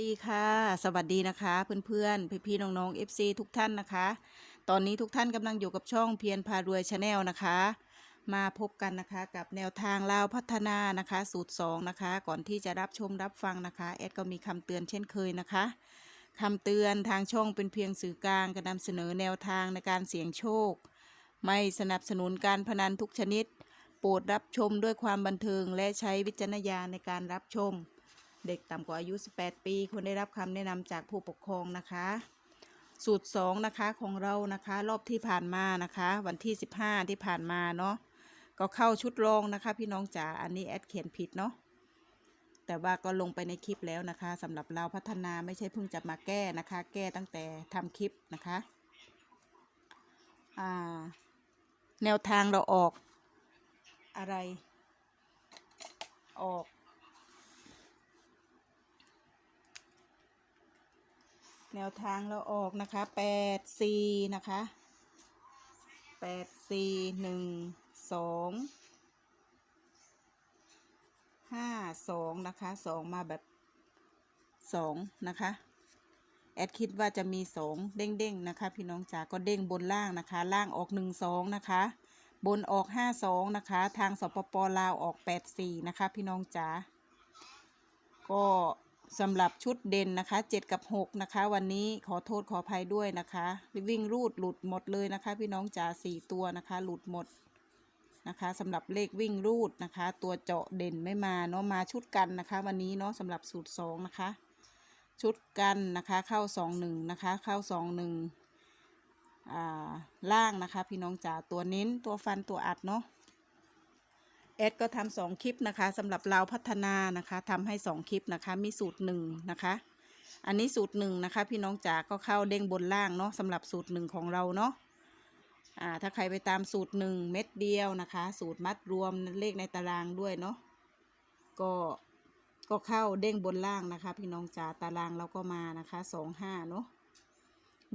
ดีค่ะ สวัสดีนะคะ เพื่อนๆ พี่ๆ น้องๆ FC ทุกท่านนะคะ ตอนนี้ทุกท่านกำลังอยู่กับช่องเพียรพารวยชาแนลนะคะ มาพบกันนะคะกับแนวทางลาวพัฒนานะคะ สูตร 2 นะคะ ก่อนที่จะรับชมรับฟังนะคะ แอดก็มีคำเตือนเช่นเคยนะคะคำเตือนทางช่องเป็นเพียงสื่อกลางการนำเสนอแนวทางในการเสี่ยงโชค ไม่สนับสนุนการพนันทุกชนิด โปรดรับชมด้วยความบันเทิงและใช้วิจารณญาณในการรับชม เด็กต่ำกว่าอายุ 18 ปีควรได้รับคำแนะนำจากผู้ปกครองนะคะ สูตร 2 นะคะของเรานะคะ รอบที่ผ่านมานะคะ วันที่ 15 ที่ผ่านมาเนาะก็เข้าชุดรองนะคะ พี่น้องจ๋าอันนี้แอดเขียนผิดเนาะแต่ว่าก็ลงไปในคลิปแล้วนะคะสำหรับเราพัฒนาไม่ใช่เพิ่งจะมาแก้นะคะ แก้ตั้งแต่ทำคลิปนะคะแนวทางเราออกอะไร ออก แนวทางเราออกนะคะแปดสี่นะคะแปดสี่หนึ่งสองห้าสองนะคะสองมาแบบสองนะคะ แอดคิดว่าจะมีสองเด้งๆนะคะ พี่น้องจ๋าก็เด้งบนล่างนะคะ ล่างออกหนึ่งสองนะคะ บนออกห้าสองนะคะ ทางสปปลาวออกแปดสี่นะคะ พี่น้องจ๋าก็ สำหรับชุดเด่นนะคะ 7 กับ 6 นะคะ วันนี้ขอโทษขออภัยด้วยนะคะ วิ่งรูดหลุดหมดเลยนะคะ พี่น้องจ๋าสี่ตัวนะคะ หลุดหมดนะคะสำหรับเลขวิ่งรูดนะคะ ตัวเจาะเด่นไม่มาเนาะมาชุดกันนะคะ วันนี้เนาะสำหรับสูตร 2 นะคะ ชุดกันนะคะเข้า 2 1 นะคะ เข้า 2 1อ่าล่างนะคะ พี่น้องจ๋าตัวเน้นตัวฟันตัวอัดเนาะ แอดก็ทำสองคลิปนะคะสำหรับเราพัฒนานะคะทำให้สองคลิปนะคะ มีสูตรหนึ่งนะคะ อันนี้สูตรหนึ่งนะคะ พี่น้องจ๋าก็เข้าเด้งบนล่างเนาะสำหรับสูตรหนึ่งของเราเนาะอ่าถ้าใครไปตามสูตรหนึ่งเม็ดเดียวนะคะ สูตรมัดรวมเลขในตารางด้วยเนาะก็ก็เข้าเด้งบนล่างนะคะ พี่น้องจ๋าตารางเราก็มานะคะสองห้าเนาะ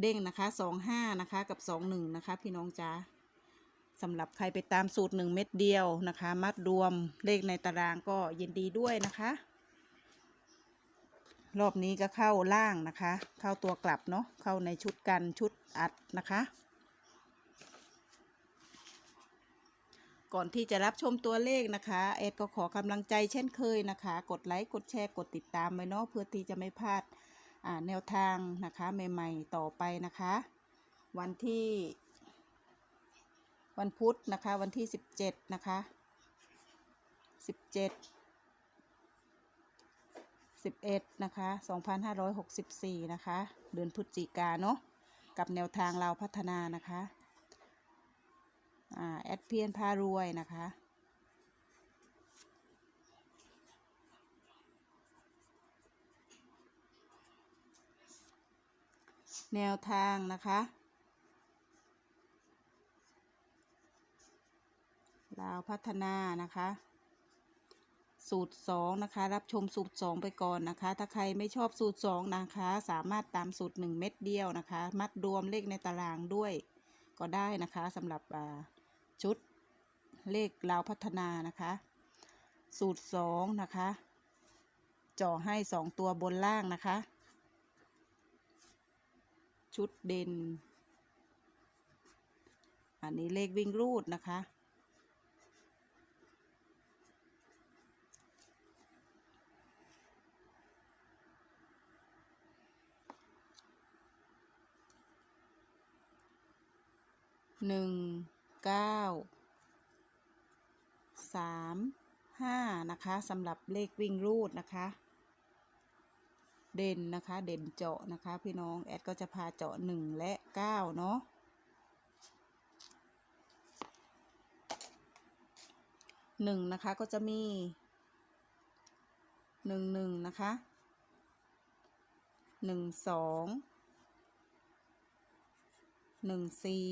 เด้งนะคะสองห้านะคะกับสองหนึ่งนะคะ พี่น้องจ๋า สำหรับใครไปตามสูตรหนึ่งเม็ดเดียวนะคะ มัดรวมเลขในตารางก็ยินดีด้วยนะคะ รอบนี้ก็เข้าล่างนะคะ เข้าตัวกลับเนาะเข้าในชุดกันชุดอัดนะคะ ก่อนที่จะรับชมตัวเลขนะคะเอ็ดก็ขอกำลังใจเช่นเคยนะคะ กดไลค์กดแชร์กดติดตามไว้เนาะเพื่อที่จะไม่พลาดแนวทางนะคะใหม่ ๆ ต่อไปนะคะ วันที่ วันพุธนะคะ วันที่สิบเจ็ดนะคะสิบเจ็ดสิบเอ็ดนะคะสองพันห้าร้อยหกสิบสี่นะคะ เดือนพฤศจิกาเนาะกับแนวทางเราพัฒนานะคะอ่าแอดเพียนพารวยนะคะแนวทางนะคะาวพัฒนานะคะ สูตรสองนะคะ รับชมสูตรสองไปก่อนนะคะ ถ้าใครไม่ชอบสูตรสองนะคะ สามารถตามสูตรหนึ่งเม็ดเดียวนะคะ มัดรวมเลขในตารางด้วยก็ได้นะคะสำหรับชุดเลขลาวพัฒนานะคะ สูตรสองนะคะจ่อให้สองตัวบนล่างนะคะ ชุดเด่น อันนี้เลขวิ่งรูดนะคะ หนึ่งเก้าสามห้านะคะสำหรับเลขวิ่งรูดนะคะ เด่นนะคะ เด่นเจาะนะคะ พี่น้องแอดก็จะพาเจาะหนึ่งและเก้าเนาะหนึ่งนะคะก็จะมีหนึ่งหนึ่งนะคะหนึ่งสองหนึ่งสี่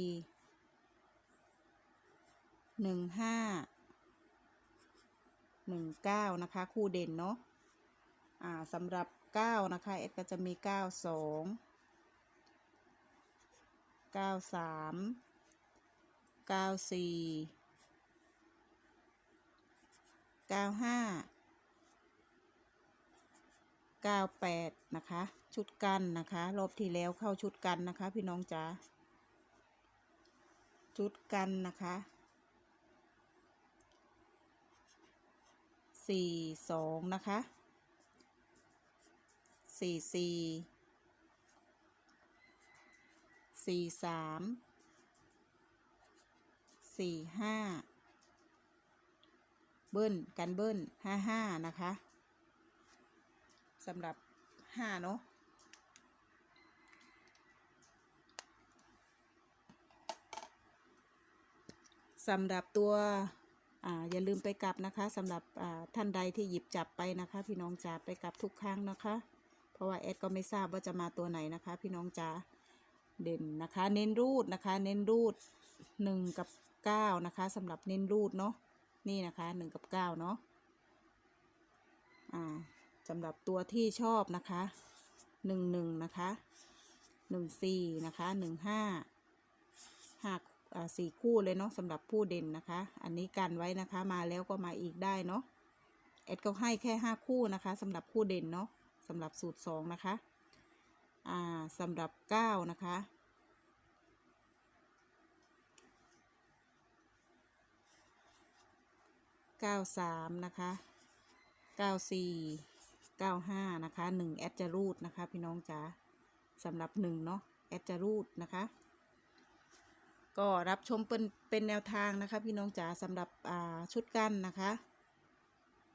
หนึ่งห้าหนึ่งเก้านะคะ คู่เด่นเนาะอ่าสำหรับเก้านะคะเอ็ดก็จะมีเก้าสองเก้าสามเก้าสี่เก้าห้าเก้าแปดนะคะ ชุดกันนะคะ รอบที่แล้วเข้าชุดกันนะคะ พี่น้องจ๋าชุดกันนะคะ สี่สองนะคะสี่สี่สี่สามสี่ห้าเบิ้ลกันเบิ้ลห้าห้านะคะสำหรับห้าเนาะสำหรับตัว อ่าอย่าลืมไปกลับนะคะสำหรับอ่าท่านใดที่หยิบจับไปนะคะ พี่น้องจ๋าไปกลับทุกครั้งนะคะ เพราะว่าแอดก็ไม่ทราบว่าจะมาตัวไหนนะคะ พี่น้องจ๋าเด่นนะคะ เน้นรูดนะคะ เน้นรูดหนึ่งกับเก้านะคะสำหรับเน้นรูดเนาะนี่นะคะหนึ่งกับเก้าเนาะอ่าสำหรับตัวที่ชอบนะคะหนึ่งหนึ่งนะคะหนึ่งสี่นะคะหนึ่งห้าห้าอ่า สี่คู่เลยเนาะสำหรับผู้เด่นนะคะ อันนี้กันไว้นะคะมาแล้วก็มาอีกได้เนาะแอดก็ให้แค่ห้าคู่นะคะสำหรับคู่เด่นเนาะสำหรับสูตรสองนะคะอ่าสำหรับเก้านะคะเก้าสามนะคะเก้าสี่เก้าห้านะคะหนึ่งแอดจะรูดนะคะ พี่น้องจ๋าสำหรับหนึ่งเนาะแอดจะรูดนะคะ ก็รับชมเป็นเป็นแนวทางนะคะ พี่น้องจ๋าสำหรับอ่าชุดกันนะคะ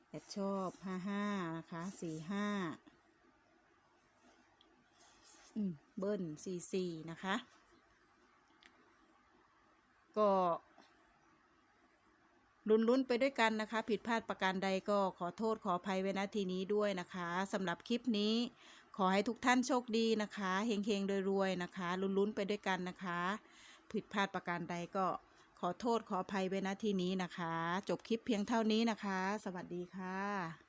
แอดชอบห้าห้านะคะสี่ห้าอืมเบิ้ลสี่สี่นะคะ ก็ลุ้นๆไปด้วยกันนะคะ ผิดพลาดประการใดก็ขอโทษขออภัยไว้ณทีนี้ด้วยนะคะสำหรับคลิปนี้ ขอให้ทุกท่านโชคดีนะคะเฮงๆรวยๆนะคะ ลุ้นๆไปด้วยกันนะคะ ผิดพลาดประการใดก็ขอโทษขออภัยไว้ณที่นี้นะคะ จบคลิปเพียงเท่านี้นะคะ สวัสดีค่ะ